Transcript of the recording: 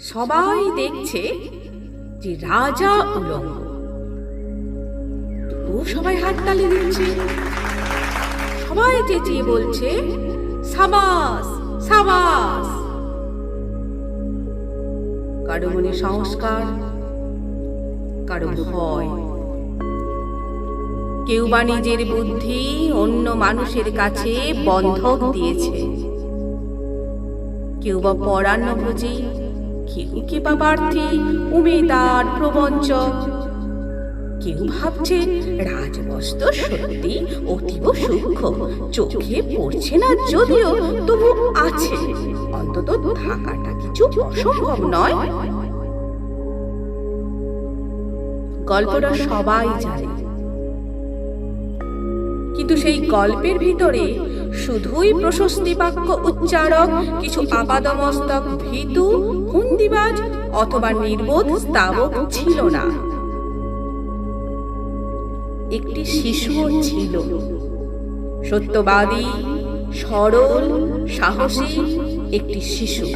সবাই দেখছে যে রাজা উলঙ্গ। ও সবাই হাততালি দিচ্ছে। সবাই চেঁচিয়ে বলছে, সাবাস সাবাস! কারও মনে সংস্কার, কারও ভয়। কেউ বা নিজের বুদ্ধি অন্য মানুষের কাছে বন্ধক দিয়েছে। কেউ বা পরান্নভোজী কেউ উমেদার প্রবঞ্চক কেউ ভাবছে রাজবস্ত্র সত্যি অতীব সূক্ষ্ম, চোখে পড়ছে না যদিও তবু আছে। অন্তত থাকাটা কিছু অসম্ভব নয়। গল্পটা সবাই জানে। কিন্তু সেই গল্পের ভিতরে শুধুই প্রশস্তি বাক্য উচ্চারক, কিছু আপাদমস্তক ভীতু, হুন্দিবাজ অথবা নির্বোধ স্তাবক ছিল না। একটি শিশু ছিল। সত্যবাদী, সরল, সাহসী একটি শিশু।